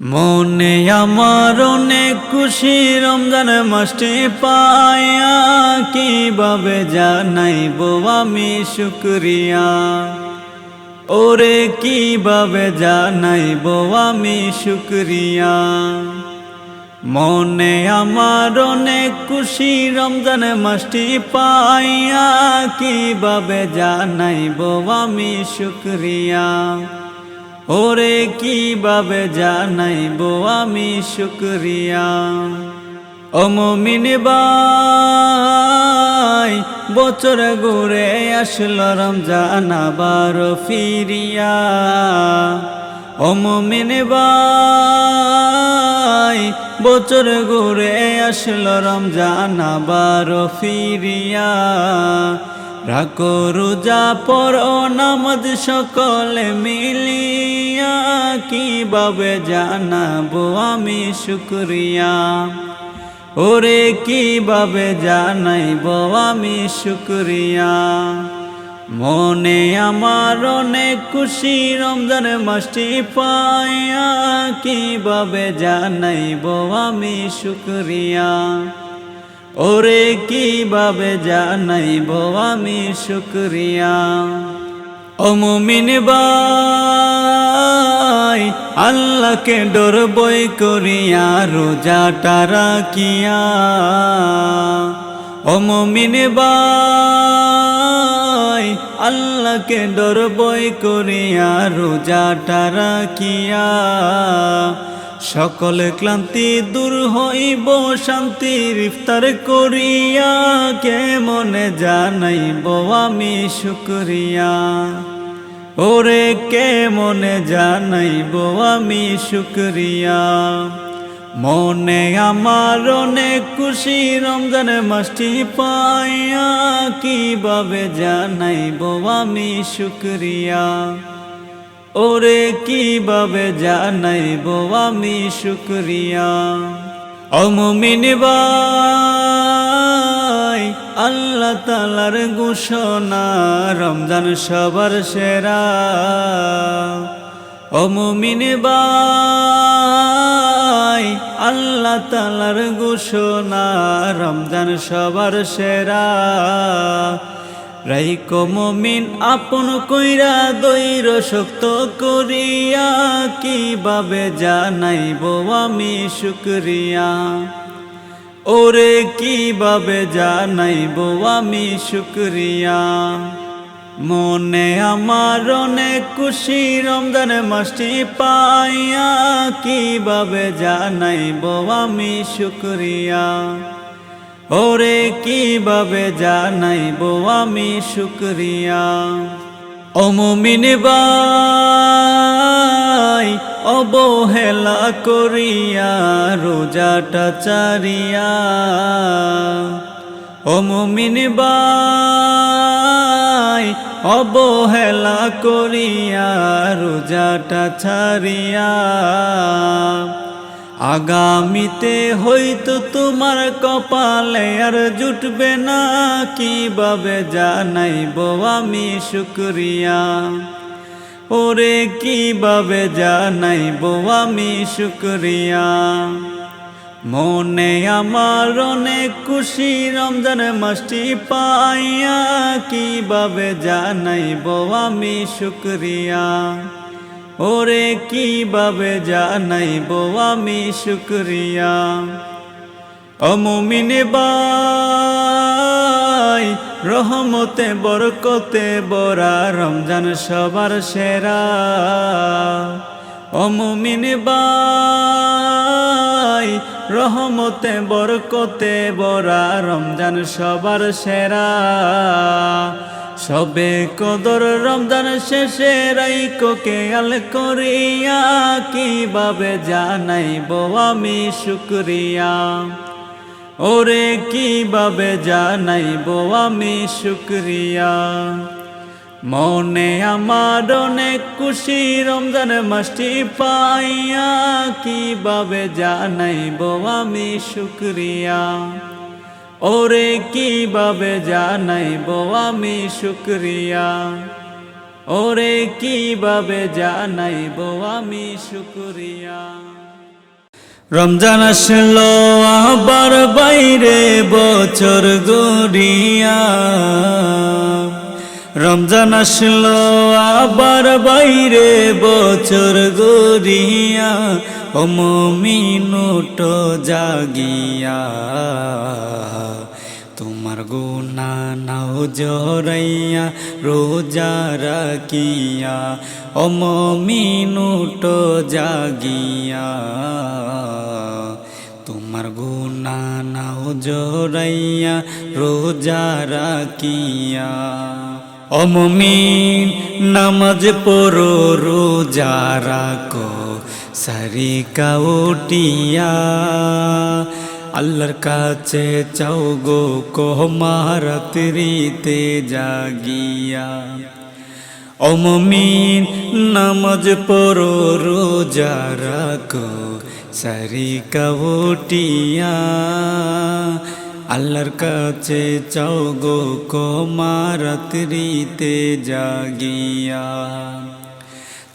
মনে আমার অনেক খুশি, রমজান মাসটি পায়া, কীভাবে জানাইব আমি শুক্রিয়া? ওরে, কীভাবে জানাইব আমি শুক্রিয়া? মনে আমার অনেক খুশি, রমজান মাসটি পাইয়া কীভাবে জানাইব আমি শুক্রিয়া? ওরে কীভাবে জানাইব আমি শুক্রিয়া? অমমিন বাই বছর ঘুরে আসলো রমজান আবার ফিরিয়া। অমমিন বাই বছর ঘুরে আসলো রমজান আবার ফিরিয়া। রাখো রোজা পর নামাজ সকলে মিলিয়া কীভাবে জানাব আমি শুক্রিয়া? ওরে, কীভাবে জানাইব আমি শুক্রিয়া? মনে আমার অনেক খুশি, রমজান মাসটি পায়া কীভাবে জানাইব আমি শুক্রিয়া? ওরে কীভাবে জানাইব আমি শুক্রিয়া? অমুমিন বাই আল্লাহকে ডর বই করিয়া রোজাটা রাখিয়া। অমুমিন বাই আল্লাহকে ডর বই করিয়া রোজাটা রাখিয়া। সকল ক্লান্তি দূর হইব, শান্তির ইফতার করিয়া কে মনে জানাইব আমি শুক্রিয়া? ওরে কে মনে জানাইব আমি শুক্রিয়া? মনে আমার অনেক খুশি, রমজান মাসটি পাইয়া কীভাবে জানাইব আমি শুক্রিয়া? ওরে কীভাবে জানাইব আমি শুক্রিয়া? অমমিন আল্লাহ তালার ঘোষণা, রমজান সবার সেরা। অমমিন আল্লাহ তালার ঘোষণা, রমজান সবার সেরা। রাইকো মমিন, আপন কইরা দৈর শক্ত করিয়া, কীভাবে জানাইব আমি শুক্রিয়া? ওরে, কীভাবে জানাইব আমি শুক্রিয়া? মনে আমার অনেক খুশি, রমজান মাসটি পাইয়া, কীভাবে জানাইব আমি শুক্রিয়া? ওরে কীভাবে জানাইব আমি শুক্রিয়া? অমুমিন বাই অবহেলা করিয়া, রোজাটা চারিয়া। অমমিন বাই অবহেলা করিয়া, রোজাটা ছাড়িয়া আগামীতে হয়তো তোমার কপালে আর জুটবে না, কীভাবে জানাইব আমি শুক্রিয়া? ওরে, কীভাবে জানাইব আমি শুক্রিয়া? মনে আমার অনেক খুশি, রমজান মাসটি পাইয়া কীভাবে জানাইব আমি শুক্রিয়া? ওরে কীভাবে জানাইব আমি শুক্রিয়া? অমুমিন বাই রহমতে, বরকতে, বরা রমজান সবার সেরা। অমুমিন বাই রহমতে, বরকতে, বরা রমজান সবার সেরা। সবে কদর রমজান শেষে রাইকো কেয়াল করিয়া, কীভাবে জানাইব আমি শুক্রিয়া? ওরে, কীভাবে জানাইব আমি শুক্রিয়া? মনে আমার অনেক খুশি রমজান মাসটি পাইয়া, কীভাবে জানাইব আমি শুক্রিয়া? ওরে কীভাবে জানাইব আমি শুক্রিয়া? ওরে কীভাবে জানাইব আমি শুক্রিয়া? রমজান আসলো, আবার বাইরে বছর গড়িয়া। রমজান আসলো, আবার বাইরে বছর গড়িয়া। ও মিনুটো জাগিয়া। তোমার গুনা নাও জরাইয়া, রোজা রাখিয়া। ও মিনুটো জাগিয়া। তোমার গুনা নাও জরাইয়া, রোজা রাখিয়া। অমমিন নামাজ পড়ো, রোজা রাখো। সারি কাউটিয়া, আল্লাহর কাছে চাও গো কোহমারাত্রিতে জাগিয়া। অমমিন নামাজ পড়ো, রোজা রাখো, সারি কাউটিয়া, আল্লাহর কাছে চাও গো কোমারাত্রিতে জাগিয়া।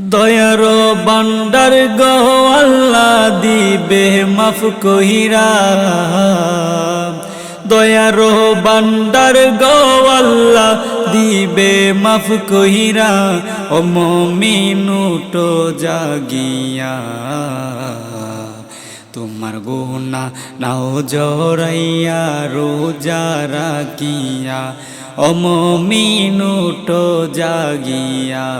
দয়ার বান্ডার গো আল্লাহ দিবে, মাফ কহিরা। দয়ার বান্ডার গো আল্লাহ দিবে, মাফ কহিরা। ও মমিনুটো জাগিয়া, তোমার গুনা নাও জরাইয়া রোজা রাখিয়া। অমিনুটো জাগিয়া,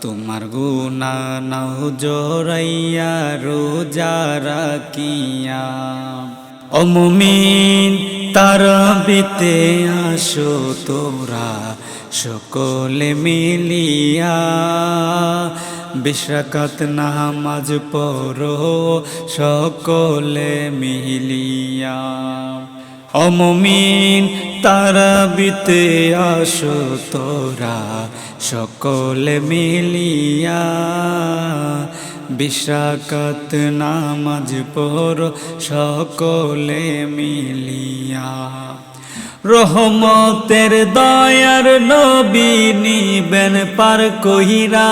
তোমার গুনা নাও জরাইয়া রোজা রাখিয়া। অমমিন তারা বিতে আসো তোরা সকলে মিলিয়া। বিশাকাত নামাজ পড়ো সকলে মিলিয়া। অমমিন তারা বিতে আসো তোরা, সকলে মিলিয়া বিশাকাত নামাজ পড়ো, সকলে মিলিয়া। রহমতের দয়ার নবী নিবেন পার কহিরা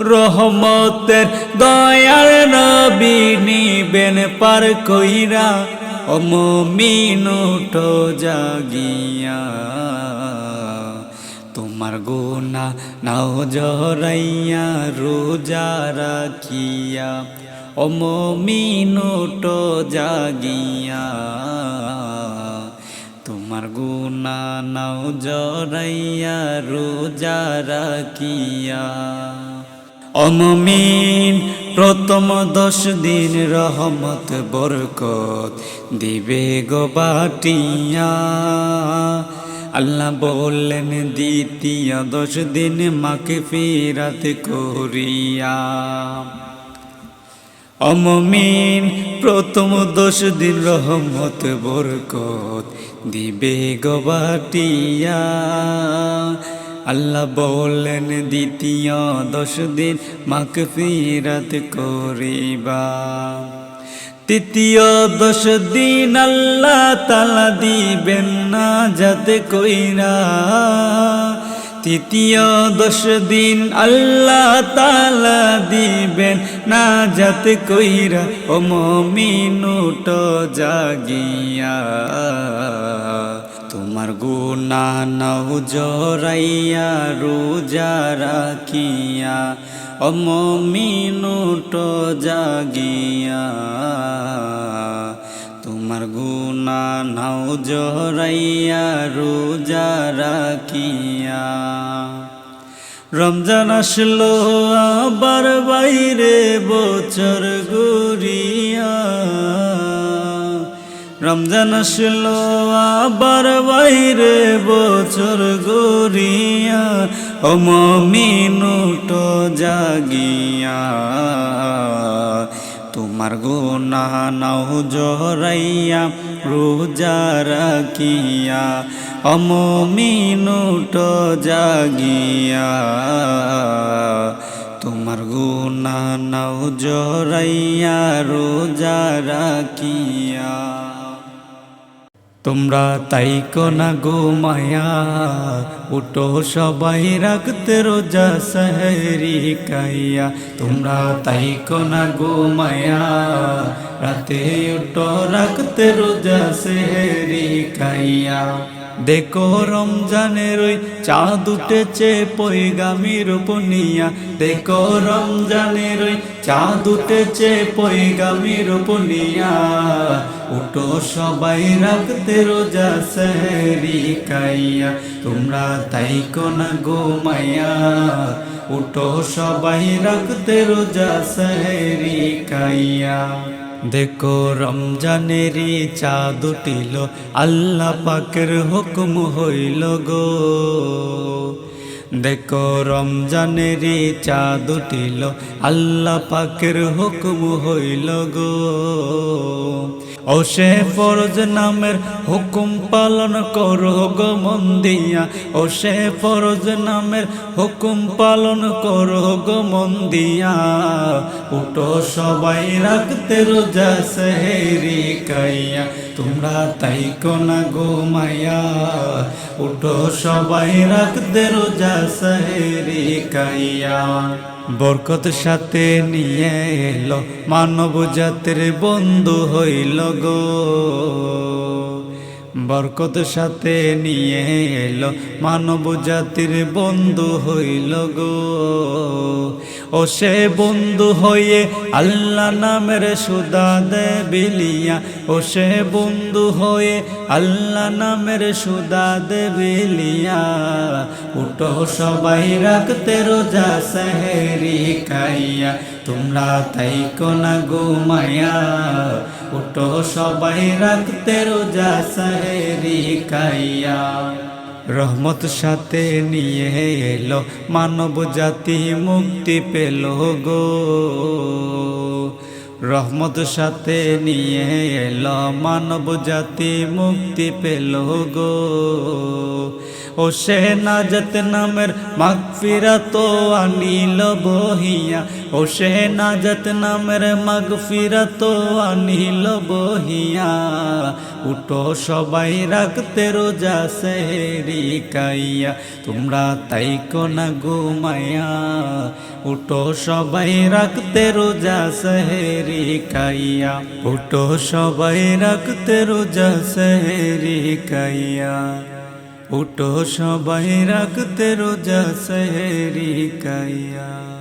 রহমতের দয়ার নবী নিবেন পার কহিরা অমিনুটো জাগিয়া। তোমার গুনা নাও জরাইয়া রোজা রাখিয়া। অমিনুটো জাগিয়া। তোমার গুনা নাও জরাইয়া রোজা রাখিয়া। অমমিন প্রথম দশ দিন রহমত, বরকত দিবে গো বাটিয়া। আল্লাহ বললেন, দ্বিতীয় দশ দিন মাকে ফিরাত করিয়া। অমমিন, প্রথম দশ দিন রহমত, বরকত দিবে গবাটিয়া আল্লাহ বললেন দ্বিতীয় দশ দিন মাক ফিরাত করিবা। তৃতীয় দশ দিন আল্লাহ তালা দিবেন না যাতে কইরা। তৃতীয় দশ দিন আল্লাহ তালা দিবেন না যাতে কইরা। ও মমিনুট জাগিয়া। তোমার গুনা নাও জরাইয়া, রোজা রাখিয়া অমিনুট জাগিয়া। তোমার গুনা নাও জরাইয়া, রোজা রাখিয়া। রমজান আসলো, আবার বাইরে বছর গুরিয়া রমজান আসলো, আবার বাইরে বছর গড়িয়া, ও মমিনুটো জাগিয়া। তোমার গোনা নাও জরাইয়া রোজা রাখিয়া অমমিনুটো জাগিয়া। তোমার গুনা নাও জরাইয়া রোজা রাখিয়া। তোমরা তাই কোনা গো মায়া, উঠো সবাই রাখতে রোজা সহরি কাইয়া। তোমরা তাই কোনা গো মায়া, রাতে উঠো রাখতে রোজা সহরি কাইয়া। দেখো রমজানের ওই চাঁদ উঠেছে পৈগামির উপনিয়া দেখো রমজানের ওই চাঁদ উঠেছে পৈগামির উপনিয়া উঠো সবাই রাখতে রোজা সহরি কাইয়া, তোমরা তাই কোনা গো মায়া উঠো সবাই রাখতে রোজা সহরি কাইয়া। দেখো রমজানেরই চাঁদ উঠিল, আল্লাহ পাকের হুকুম হইল গো। দেখো রমজানেরই চাঁদ উঠিল, আল্লাহ পাকের হুকুম হইল গো। ও সে ফরজ নামের হুকুম পালন করো গো মন দিয়া। ও সে ফরজ নামের হুকুম পালন করো গো মন দিয়া। উঠো সবাই রাখতে রোজা সেহেরি কাইয়া, তোমরা তাই কোনা গো মায়া উঠো সবাই রাখতে রোজা সেহেরি কাইয়া। বরকত সাথে নিয়ে এলো মানব জাতির বন্ধু হইল গো। বরকত সাথে নিয়ে এলো মানব জাতির বন্ধু হইল গো। ও সে বন্ধু হয়ে আল্লাহ নামের সুদা দে বিলিয়া ও সে বন্ধু হয়ে আল্লাহ নামের সুদা দে বিলিয়া উঠো সবাই রাখতে রোজা সেহেরি খাইয়া। তোমরা তাই কোনা ঘুমায়া উঠো সবাই রাখতে রোজা সেহেরি খাইয়া রহমত সাথে নিয়ে এলো মানব জাতি মুক্তি পেল গো। রহমত সাথে নিয়ে এলো মানব জাতি মুক্তি পেল গো। ও সে নাজত নামের মাগফিরা তো আনিল বহিয়া। ও সে নাজত নামের মাগফিরা তো আনিল বহিয়া। উঠো সবাই রাখতে রোজা সেহেরি কাইয়া, তোমরা তাই কোনা ঘুমায়া উঠো সবাই রাখতে রোজা সেহেরি কাইয়া, উঠো সবাই রাখতে রোজা সেহেরি কাইয়া। উঠো সবাই রাখতে রোজা সেহেরি কাইয়া।